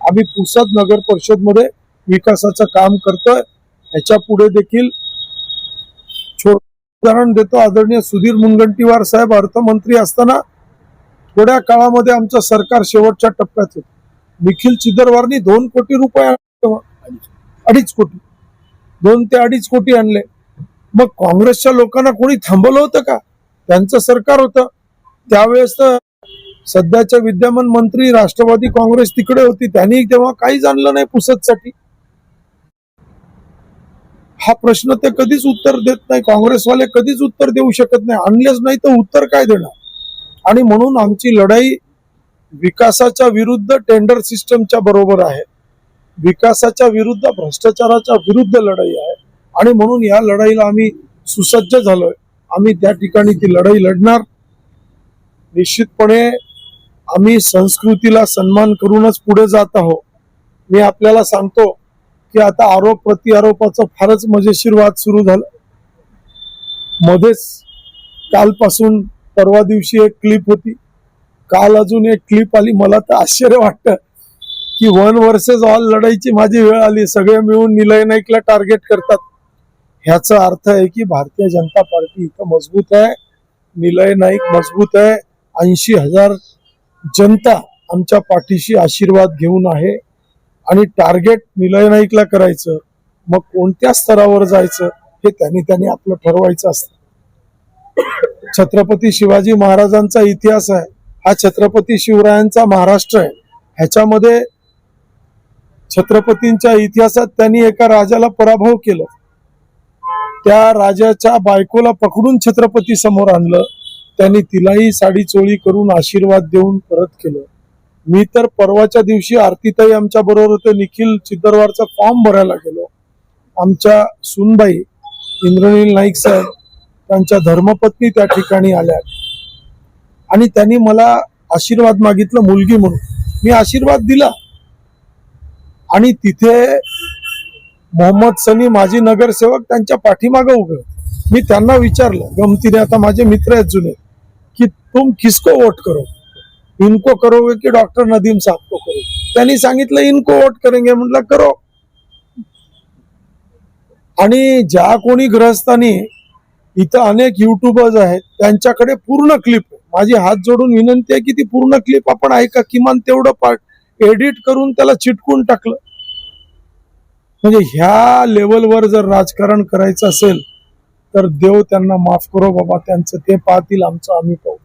आम्ही पुसद नगर परिषदमध्ये विकासाचं काम करतोय. याच्यापुढे देखील उदाहरण देतो. आदरणीय सुधीर मुनगंटीवार साहेब अर्थमंत्री असताना थोड्या काळामध्ये आमचं सरकार शेवटच्या टप्प्यात होत. निखिल चिदरवारनी दोन कोटी रुपये अडीच कोटी. दोन ते अडीच कोटी आणले. मग काँग्रेसच्या लोकांना कोणी थांबवलं होतं का? त्यांचं सरकार होतं. त्यावेळेस तर सध्याच्या विद्यमान मंत्री राष्ट्रवादी काँग्रेस तिकडे होती त्यांनी तेव्हा काहीच आणलं नाही पुसदसाठी हा प्रश्न ते कधीच उत्तर देत नाही काँग्रेसवाले कधीच उत्तर देऊ शकत नाही आणलेच नाही तर उत्तर काय देणार? आणि म्हणून आमची लढाई विकासाच्या विरुद्ध टेंडर सिस्टमच्या बरोबर आहे. विकासाच्या विरुद्ध भ्रष्टाचाराच्या विरुद्ध लढाई आहे. आणि म्हणून या लढाईला आम्ही सुसज्ज झालोय. आम्ही त्या ठिकाणी ती लढाई लढणार. निश्चितपणे आम्ही संस्कृतीला सन्मान करूनच पुढे जात आहोत. मी आपल्याला सांगतो की आता आरोप प्रतिआरोपाचं फारच मजेशीर वाद सुरू झाला. मध्येच कालपासून परवा दिवशी एक क्लिप होती. काल अजून एक क्लिप आली. मला तर आश्चर्य वाटतं की वन वर्सेस ऑल लढाईची माझी वेळ आली. सगळे मिळून निलय नाईकला टार्गेट करतात. ह्याचा अर्थ आहे की भारतीय जनता पार्टी इथं मजबूत आहे. निलय नाईक मजबूत आहे. ऐंशी हजार जनता आमच्या पाठीशी आशीर्वाद घेऊन आहे आणि टार्गेट निलय नाईकला करायचं मग कोणत्या स्तरावर जायचं हे त्यांनी त्यांनी आपलं ठरवायचं असतं. छत्रपती शिवाजी महाराजांचा इतिहास आहे हा छत्रपती शिवरायांचा महाराष्ट्र आहे. ह्याच्यामध्ये छत्रपतींच्या इतिहासात त्यांनी एका राजाला पराभव केलं. त्या राजाच्या बायकोला पकडून छत्रपती समोर आणलं. त्यांनी तिलाही साडी चोळी करून आशीर्वाद देऊन परत केलं. मी तर परवाच्या दिवशी आरतीताई आमच्या बरोबर होते निखिल चिद्दरवारचा फॉर्म भरायला गेलो. आमच्या सुनबाई इंद्रनील नाईक साहेब त्यांच्या धर्मपत्नी त्या ठिकाणी आल्या आणि त्यांनी मला आशीर्वाद मागितलं मुलगी म्हणून. मी आशीर्वाद दिला. आणि तिथे मोहम्मद सनी माजी नगरसेवक त्यांच्या पाठीमागं उभे मी त्यांना विचारलं गमतीने आता माझे मित्र आहेत जुने. कि तुम किसको वोट करो? इनको करोगे की डॉक्टर नदीम साहब को करो त्यांनी सांगितलं इनको वोट करेंगे. म्हटलं करो. आणि ज्या कोणी ग्रहस्थांनी इथं अनेक युट्यूबर्स आहेत त्यांच्याकडे पूर्ण क्लिप माझी हात जोडून विनंती आहे की ती पूर्ण क्लिप आपण ऐका. किमान तेवढं पार्ट एडिट करून त्याला चिटकून टाकलं. म्हणजे ह्या लेवलवर जर राजकारण करायचं असेल तर देव त्यांना माफ करो बाबा त्यांचं ते पाहतील आमचं आम्ही पाहू.